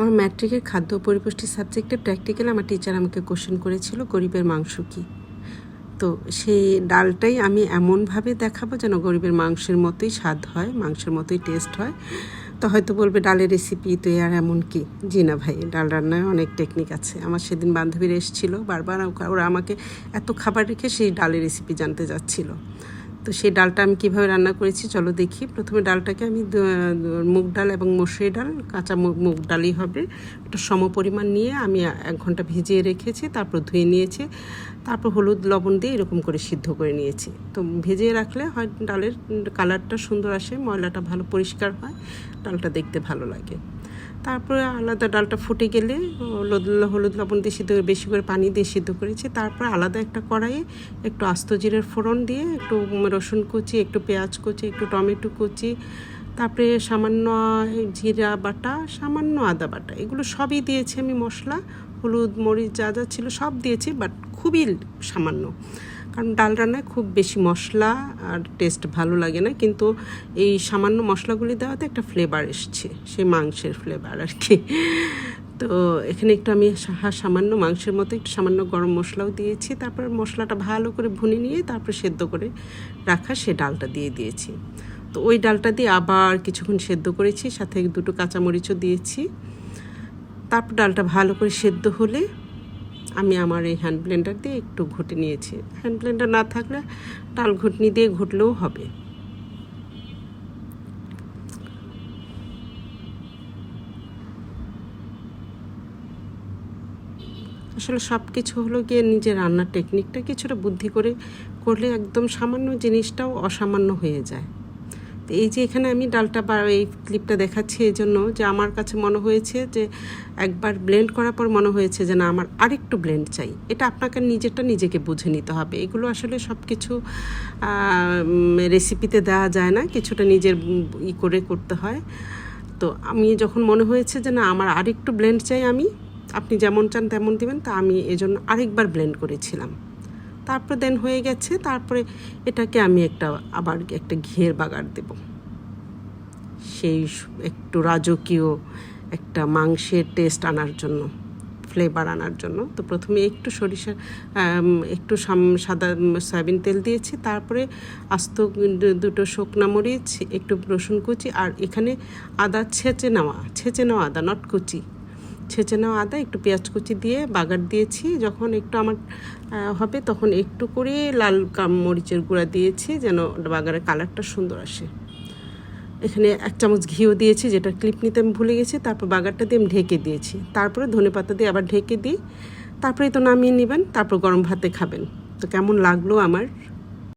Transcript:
আমার ম্যাট্রিকের খাদ্য পরিপুষ্টি সাবজেক্টে প্র্যাকটিক্যাল আমার টিচার আমাকে কোশ্চেন করেছিল, গরিবের মাংস কী? তো সেই ডালটাই আমি এমনভাবে দেখাবো যেন গরিবের মাংসের মতোই স্বাদ হয়, মাংসের মতোই টেস্ট হয়। তো হয়তো বলবে, ডালের রেসিপি তো আর এমন কি? জি না ভাই, ডাল রান্নায় অনেক টেকনিক আছে। আমার সেদিন বান্ধবীরা এসেছিল, বারবার ওরা আমাকে এত খাবার রেখে সেই ডালের রেসিপি জানতে যাচ্ছিল। তো সেই ডালটা আমি কীভাবে রান্না করেছি চলো দেখি। প্রথমে ডালটাকে আমি মুগ ডাল এবং মসুরি ডাল, কাঁচা মুগ মুগ ডালই হবে। একটা সম পরিমাণ নিয়ে আমি এক ঘণ্টা ভিজিয়ে রেখেছি, তারপর ধুয়ে নিয়েছি। তারপর হলুদ, লবণ দিয়ে এরকম করে সিদ্ধ করে নিয়েছি। তো ভিজিয়ে রাখলে হয় ডালের কালারটা সুন্দর আসে, ময়লাটা ভালো পরিষ্কার হয়, ডালটা দেখতে ভালো লাগে। তারপরে আলাদা ডালটা ফুটে গেলে হলুদ হলুদ লবণ দিয়ে সিদ্ধ বেশি করে পানি দিয়ে সিদ্ধ করেছি। তারপর আলাদা একটা কড়াইয়ে একটু আস্ত জিরের ফোড়ন দিয়ে একটু রসুন কুচি, একটু পেঁয়াজ কুচি, একটু টমেটো কুচি, তারপরে সামান্য জিরা বাটা, সামান্য আদা বাটা, এগুলো সবই দিয়েছি আমি মশলা, হলুদ, মরিচ যা যা ছিল সব দিয়েছি বাট খুবই সামান্য। কারণ ডাল রান্নায় খুব বেশি মশলা আর টেস্ট ভালো লাগে না। কিন্তু এই সামান্য মশলাগুলি দেওয়াতে একটা ফ্লেভার এসছে, সেই মাংসের ফ্লেভার আর কি। তো এখানে একটু আমি সামান্য মাংসের মতো একটু সামান্য গরম মশলাও দিয়েছি, তারপর মশলাটা ভালো করে ভুনে নিয়ে তারপর সেদ্ধ করে রাখা সে ডালটা দিয়ে দিয়েছি। তো ওই ডালটা দিয়ে আবার কিছুক্ষণ সেদ্ধ করেছি, সাথে দুটো কাঁচামরিচও দিয়েছি। তারপর ডালটা ভালো করে সেদ্ধ হলে আমি আমার এই হ্যান্ড ব্লেন্ডার দিয়ে একটু ঘুটে নিয়েছি। হ্যান্ড ব্লেন্ডার না থাকলে ডাল ঘুটনি দিয়ে ঘুটলেও হবে। আসলে সব কিছু হলো গিয়ে নিজের রান্নার টেকনিকটা কিছুটা বুদ্ধি করে করলে একদম সামান্য জিনিসটাও অসামান্য হয়ে যায়। এই যে এখানে আমি ডালটা বা এই ক্লিপটা দেখাচ্ছি এই জন্য যে আমার কাছে মনে হয়েছে যে একবার ব্লেন্ড করার পর মনে হয়েছে যে না, আমার আরেকটু ব্লেন্ড চাই। এটা আপনাকে নিজেরটা নিজেকে বুঝে নিতে হবে। এগুলো আসলে সব কিছু রেসিপিতে দেওয়া যায় না। কিছুটা নিজের ই করে করতে হয়। তো আমি যখন মনে হয়েছে যে না, আমার আরেকটু ব্লেন্ড চাই আমি, আপনি যেমন চান তেমন দিবেন, তা আমি এজন্য আরেকবার ব্লেন্ড করেছিলাম। তারপর দেন হয়ে গেছে, তারপরে এটাকে আমি একটা, আবার একটা ঘিয়ের বাগার দেব। সেই একটু রাজকীয় একটা মাংসের টেস্ট আনার জন্য ফ্লেভার আনার জন্য। তো প্রথমে একটু সরিষা একটু সাদা সয়াবিন তেল দিয়েছি, তারপরে আস্ত দুটো শুকনা মরিচ, একটু রসুন কুচি, আর এখানে আদা ছেঁচে নেওয়া ছেঁচে নেওয়া আদা নট কুচি। ছেঁচে নেওয়া আদা, একটু পেঁয়াজ কুচি দিয়ে বাগার দিয়েছি। যখন একটু আমার হবে তখন একটু করে লাল মরিচের গুঁড়া দিয়েছি যেন বাগারের কালারটা সুন্দর আসে। এখানে এক চামচ ঘিও দিয়েছি যেটা ক্লিপ নিতে আমি ভুলে গেছি। তারপর বাগারটা দিয়ে আমি ঢেকে দিয়েছি। তারপরে ধনে পাতা দিয়ে আবার ঢেকে দিই। তারপরে তো নামিয়ে নেবেন, তারপর গরম ভাতে খাবেন। তো কেমন লাগল আমার